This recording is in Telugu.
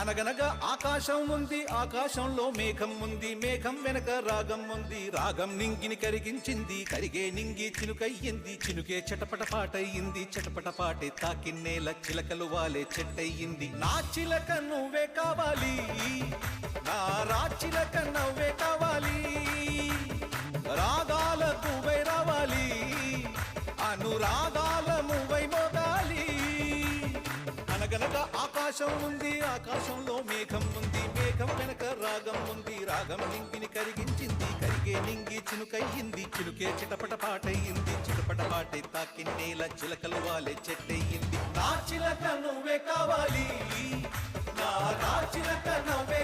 అనగనగా ఆకాశం ఉంది ఆకాశంలో మేఘం ఉంది మేఘం వెనక రాగం ఉంది. రాగం నింగిని కరిగించింది కరిగే నింగి చినుకయ్యింది. చినుకే చటపట పాటయ్యింది చటపట పాటే తాకిన్నేల చిలకలు వాలే చెట్టయ్యింది. నా చిలక నువ్వే కావాలి నా రా చిలక నవ్వే కావాలి. రాగాల నువ్వై రావాలి అనురాగా వెనక ఆకాశం ఉంది ఆకాశంలో మేఘం ఉంది మేఘం వెనక రాగం ఉంది రాగం నింగిని కరిగించింది కరిగే నింగి చినుకయ్యింది చినుకే చిటపట పాటయ్యింది చిటపట పాటే నేల చిలకలు వాలే చెట్టయ్యింది. నా చిలక నువ్వే కావాలి నా చిలక నువ్వే